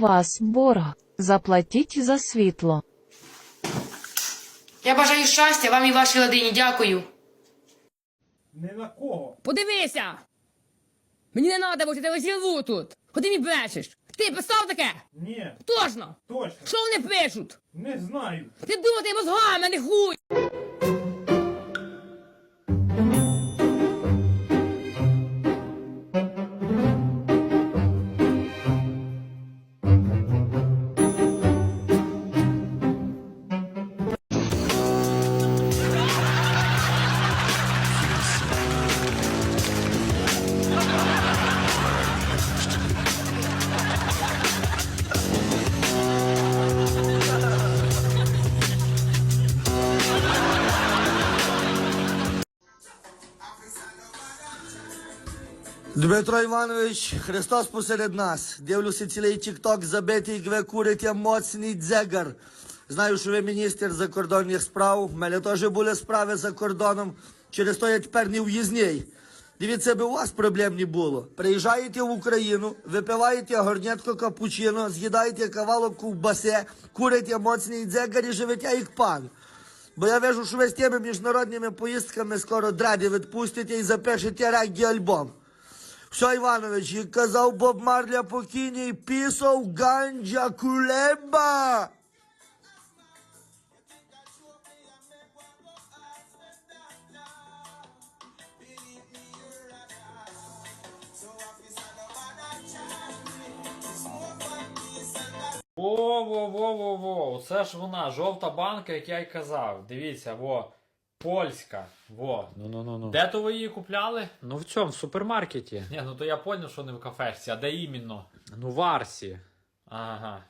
Вас борг. Заплатіть за світло. Я бажаю щастя вам і вашій ладині. Дякую. Не на кого. Подивися! Мені не треба, бо я тебе живу тут. Куди мені брешеш? Ти писав таке? Ні, Точно! точно. Що вони пишуть? Не знаю. Ти думати мозгами, не хуй! Дмитро Іванович, Христос посеред нас. Дивлюся цілий тік-ток забитий, ви курите моцний дзегар. Знаю, що ви міністр закордонних справ. У мене теж були справи за кордоном. Через то я тепер не в'їзний. Дивіться, би у вас проблем не було. Приїжджаєте в Україну, випиваєте горнятко капучино, з'їдаєте кавалок ковбаси, курите моцний дзегар і живете як пан. Бо я вижу, що ви з тими міжнародними поїздками скоро драді відпустите і запишете реггі-альбом. Все, Іванович, як казав Боб Марля покійний, пісов ганджа кулеба. Во-во-во-во-во. Це ж вона, жовта банка, як я й казав. Дивіться, во. Польська. Во. Ну ну ну ну. Де то ви її купляли? Ну в цьому, в супермаркеті. Ні, ну то я поняв, що не в кафешці, а де іменно? Ну в Арсі. Ага.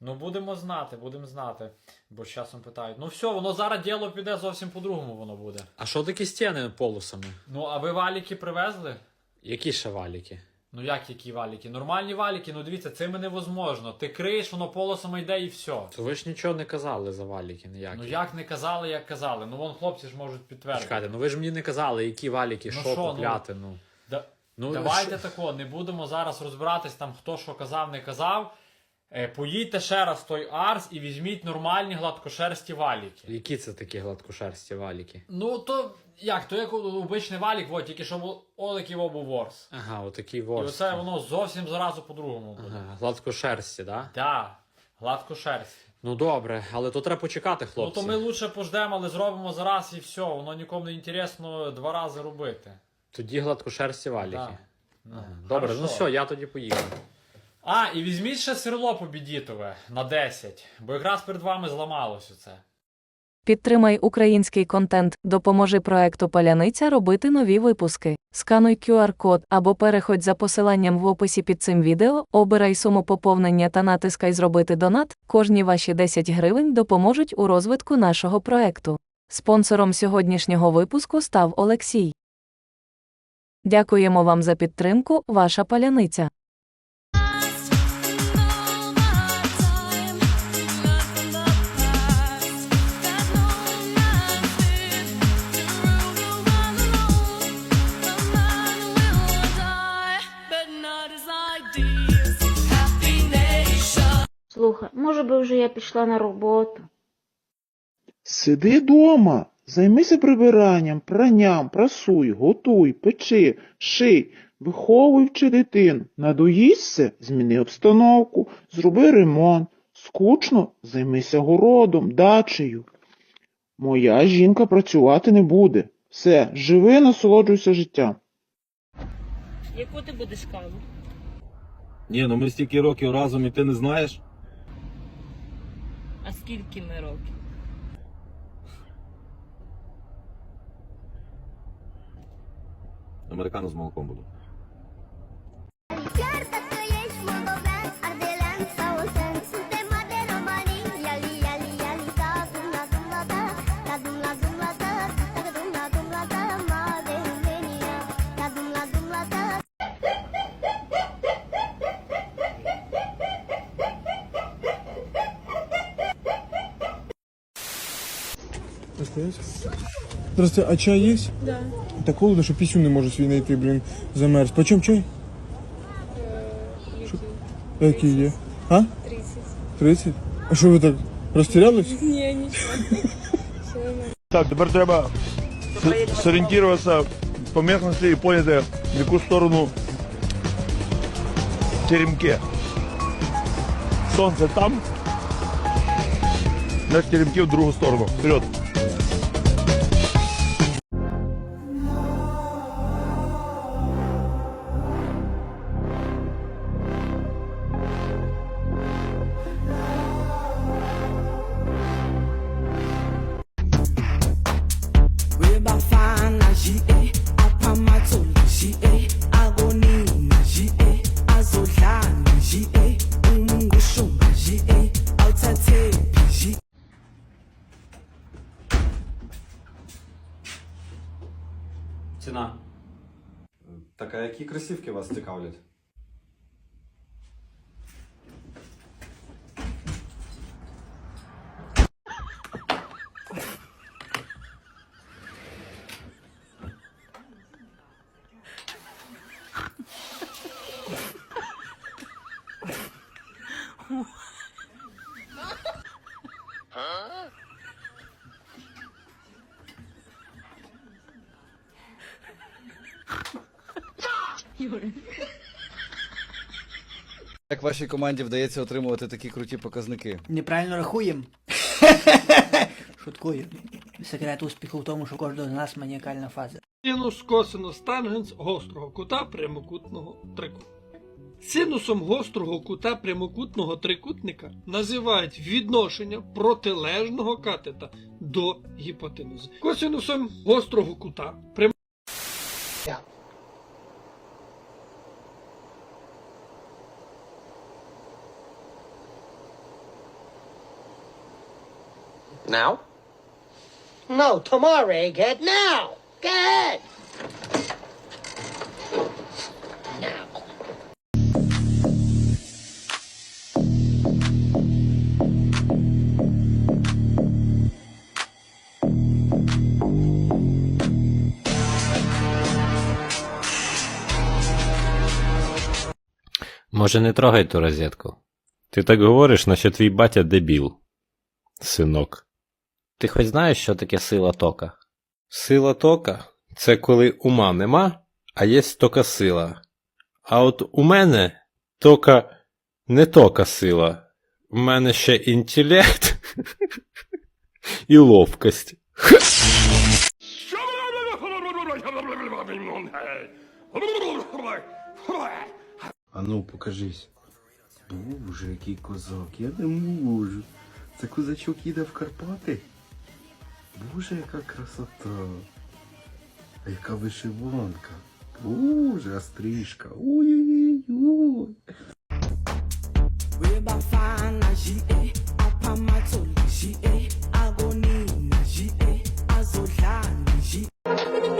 Ну будемо знати, будемо знати. Бо з часом питають. Ну все, воно зараз діло піде зовсім по-другому воно буде. А що такі стіни полосами? Ну, а ви валіки привезли? Які ще валіки? Ну як які валіки? Нормальні валіки, ну дивіться, цим невозможно. Ти криєш, воно полосами йде і все. То ви ж нічого не казали за валіки ніякі. Ну як не казали, як казали. Ну вон хлопці ж можуть підтвердити. Чекайте, ну ви ж мені не казали, які валіки, Ну що що, ну, купляти, ну. Да, Ну, Давайте що- тако, не будемо зараз розбиратись там, хто що казав, не казав. Е, поїдьте ще раз в той Арс і візьміть нормальні гладкошерсті валіки. Які це такі гладкошерсті валіки? Ну то як, то як обичний валік, от, тільки що Олеків був ворс. Ага, отакі І оце воно зовсім зразу по-другому буде. Ага, гладкошерсті, да? Так, гладкошерсті. Ну добре, але то треба почекати, хлопці. Ну то ми лучше пождемо, але зробимо зараз і все. Воно нікому не інтересно два рази робити. Тоді гладкошерсті валіки. Да. Ну, Ага. Добре, ну все, я тоді поїду. А, і візьміть ще сирло побідітове на 10, бо якраз перед вами зламалось оце. Підтримай український контент, допоможи проекту Паляниця робити нові випуски. Скануй QR-код або переходь за посиланням в описі під цим відео, обирай суму поповнення та натискай Зробити донат. Кожні ваші 10 гривень допоможуть у розвитку нашого проекту. Спонсором сьогоднішнього випуску став Олексій. Дякуємо вам за підтримку, ваша паляниця. Може би вже я пішла на роботу. Сиди дома, займися прибиранням, пранням, прасуй, готуй, печи, ший, виховуй вчи дитину. Надоїшся, зміни обстановку, зроби ремонт. Скучно, займися городом, дачею. Моя жінка працювати не буде. Все, живи, насолоджуйся життям. Яку ти будеш каву? Ні, ну ми стільки років разом і ти не знаєш. Скільки ми років? Американо з молоком буду. Здравствуйте, а чай есть? Да. Так холодно, что писю не можу свій знайти, блін, замерз. Почем чай? Які є? А? 30. 30? А що ви так розтірялись? Ні, нічого. Так, тепер треба с- зорієнтуватися по місцевості і поняти, в яку сторону теремки. Сонце там, наш теремки в другу сторону. Вперед. які кросівки вас цікавлять? Як вашій команді вдається отримувати такі круті показники? Неправильно рахуємо. Шуткую. Секрет успіху в тому, що кожного з нас маніакальна фаза. Синус, косинус, тангенс гострого кута прямокутного трикутника. Синусом гострого кута прямокутного трикутника називають відношення протилежного катета до гіпотенузи. Косинусом гострого кута прям... Now? No, tomorrow, egghead. Now! Go ahead! Now. Може, не трогай ту розетку. Ти так говориш, наче твій батя дебіл. Синок. Ти хоч знаєш, що таке сила тока? Сила тока це коли ума нема, а є тока сила. А от у мене тока не тока сила. У мене ще інтелект і ловкость. А ну, покажись. Боже, який козак, я не можу. Це козачок їде в Карпати. Боже, яка красота. А яка вишиванка. Боже, стрижка. Ой-ой-ой. I am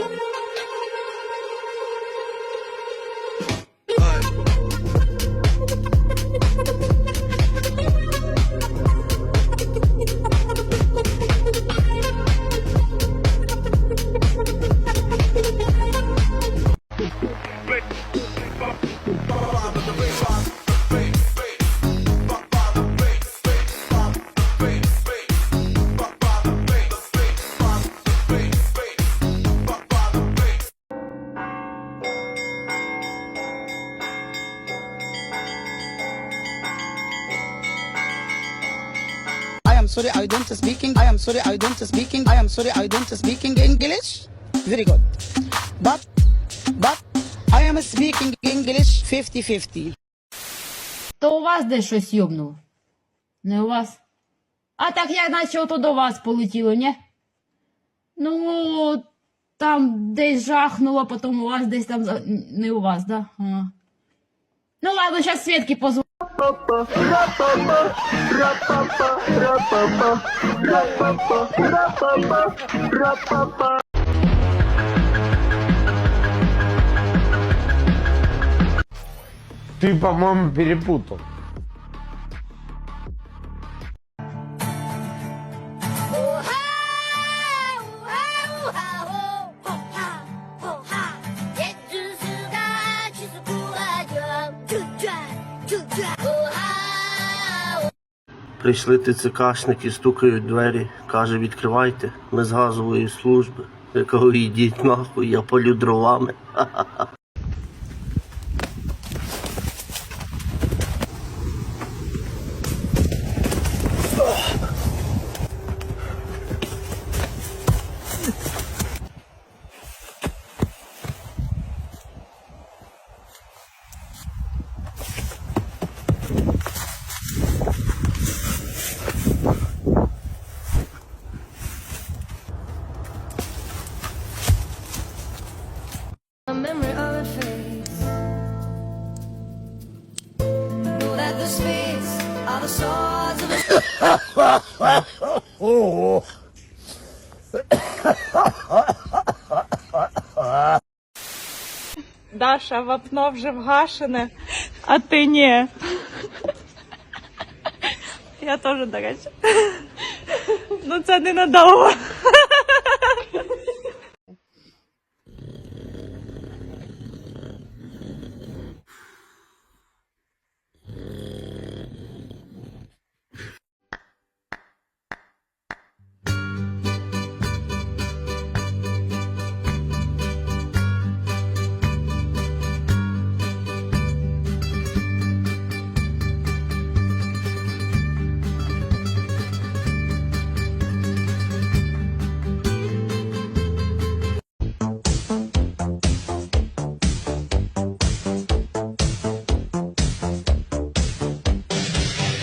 sorry I don't speaking. I am sorry I don't speaking. I am sorry I don't speaking English. Very good. But but I am speaking English 50-50. То у вас десь щось йобнуло? Не у вас? А так як наче ото до вас полетіло, ні? Ну, там десь жахнуло, потім у вас десь там за- не у вас, да? Ага. Ну ладно, зараз Свідки позвоню. Ти, по-моему, перепутав. Прийшли ТЦКшники, стукають двері, каже, відкривайте, ми з газової служби. Я кажу, йдіть нахуй, я полю дровами. Даша, вапно вже вгашене, а ти ні. Я теж, до речі. Ну це ненадовго.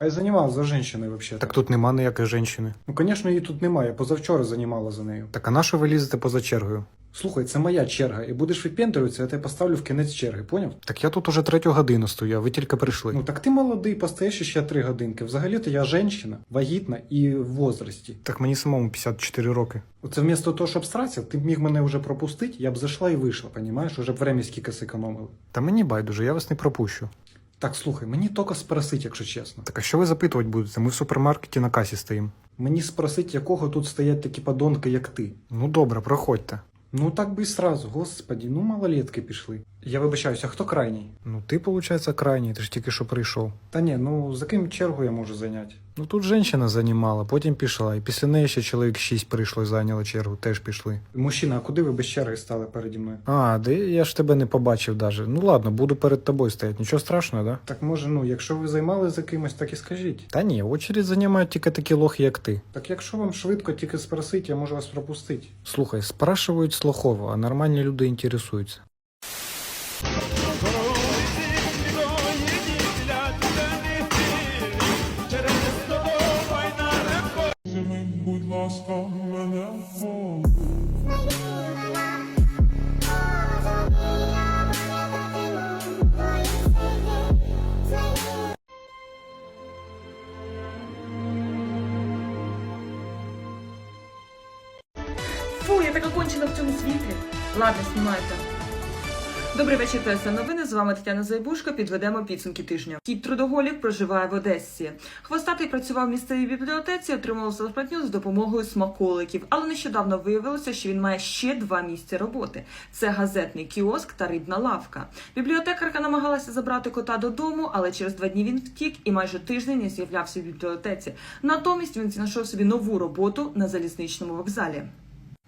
Я займалась за жінкою взагалі. Так тут нема ніякої жінки. Ну, звісно, її тут немає. Я позавчора займала за нею. Так а на що ви лізете поза чергою? Слухай, це моя черга, і будеш випендрюватися, я тебе поставлю в кінець черги, поняв? Так я тут уже третю годину стою, а ви тільки прийшли. Ну так ти молодий, постоїш ще три годинки. Взагалі-то я жінка, вагітна і в возрасті. Так мені самому 54 роки. Оце вмісто того, щоб стратися, ти б міг мене вже пропустити, я б зайшла і вийшла, понімаєш? Уже б время скільки зекономили. Та мені байдуже, я вас не пропущу. Так, слухай, мені тока спросить, якщо чесно. Так а що ви запитувати будете? Ми в супермаркеті на касі стоїмо. Мені спросить, якого тут стоять такі подонки, як ти. Ну добре, проходьте. Ну так би і сразу, господі, ну малолетки пішли. Я вибачаюся, хто крайній? Ну ти, виходить, крайній, ти ж тільки що прийшов. Та ні, ну за ким чергу я можу зайняти? Ну тут жінка займала, потім пішла, і після неї ще чоловік 6 прийшло і зайняло чергу, теж пішли. Мужчина, а куди ви без черги стали переді мною? А, де я ж тебе не побачив даже. Ну ладно, буду перед тобою стояти. Нічого страшного, да? Так може, ну, якщо ви займали за кимось, так і скажіть. Та ні, очередь займають тільки такі лохи, як ти. Так якщо вам швидко тільки спросить, я можу вас пропустити. Слухай, спрашивають слухово, а нормальні люди інтересуються. Фу, я така кончена в цьому світлі. Ладно, знімайте. Добрий вечір, Теса. Новини. З вами Тетяна Зайбушка. Підведемо підсумки тижня. Кіт трудоголік проживає в Одесі. Хвостатий працював в місцевій бібліотеці, отримав зарплатню з допомогою смаколиків, але нещодавно виявилося, що він має ще два місця роботи: це газетний кіоск та рибна лавка. Бібліотекарка намагалася забрати кота додому, але через два дні він втік і майже тиждень не з'являвся в бібліотеці. Натомість він знайшов собі нову роботу на залізничному вокзалі.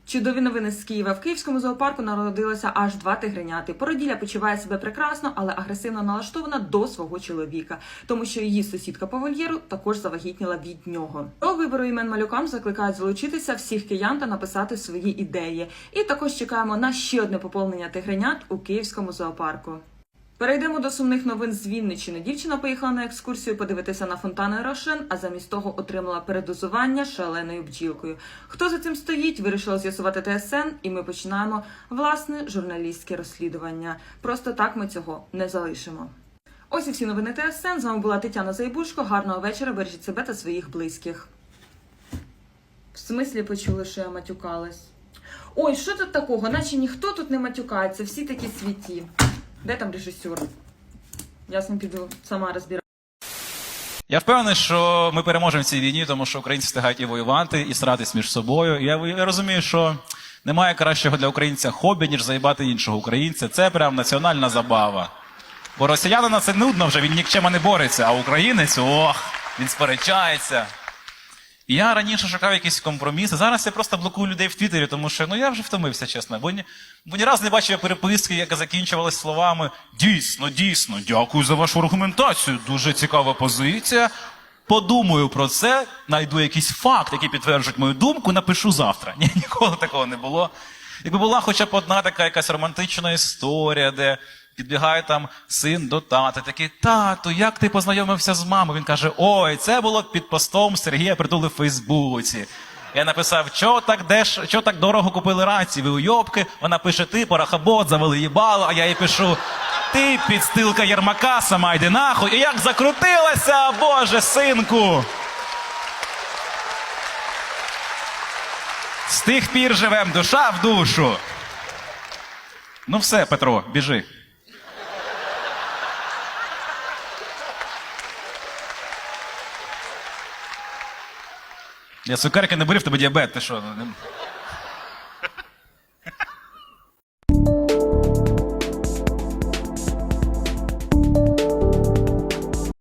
Чудові новини з Києва. В київському зоопарку народилося аж два тигреняти. Породілля почуває себе прекрасно, але агресивно налаштована до свого чоловіка, тому що її сусідка по вольєру також завагітніла від нього. До вибору імен малюкам закликають залучитися всіх киян та написати свої ідеї. І також чекаємо на ще одне поповнення тигренят у київському зоопарку. Перейдемо до сумних новин з Вінниччини. Дівчина поїхала на екскурсію подивитися на фонтани Рошен, а замість того отримала передозування шаленою бджілкою. Хто за цим стоїть, вирішила з'ясувати ТСН, і ми починаємо власне журналістське розслідування. Просто так ми цього не залишимо. Ось і всі новини ТСН. З вами була Тетяна Зайбушко. Гарного вечора. Бережіть себе та своїх близьких. В смислі почули, що я матюкалась. Ой, що тут такого? Наче ніхто тут не матюкається, всі такі світі. Де там режисер? Я ним піду сама розбираю. Я впевнений, що ми переможемо в цій війні, тому що українці встигають і воювати, і сратись між собою. Я, я розумію, що немає кращого для українця хобі, ніж заїбати іншого українця. Це прям національна забава. Бо росіянина це нудно вже, він нікчема не бореться, а українець, ох, він сперечається. Я раніше шукав якісь компроміси. Зараз я просто блокую людей в Твіттері, тому що ну я вже втомився, чесно. Бо ні, бо ні разу не бачив я переписки, яка закінчувалась словами дійсно, дійсно, дякую за вашу аргументацію. Дуже цікава позиція. Подумаю про це, знайду якийсь факт, який підтверджують мою думку, напишу завтра. Ні, ніколи такого не було. Якби була хоча б одна така якась романтична історія, де підбігає там син до тата, такий, тату, як ти познайомився з мамою? Він каже: Ой, це було під постом Сергія Притули в Фейсбуці. Я написав, що так деш, що так дорого купили рації, ви уйобки. Вона пише, ти порахабот, завели їбало, а я їй пишу, ти підстилка Єрмака, сама йди нахуй. І як закрутилася, боже, синку. З тих пір живем душа в душу. Ну все, Петро, біжи. Я цукерки не беру, в тебе діабет, ти що?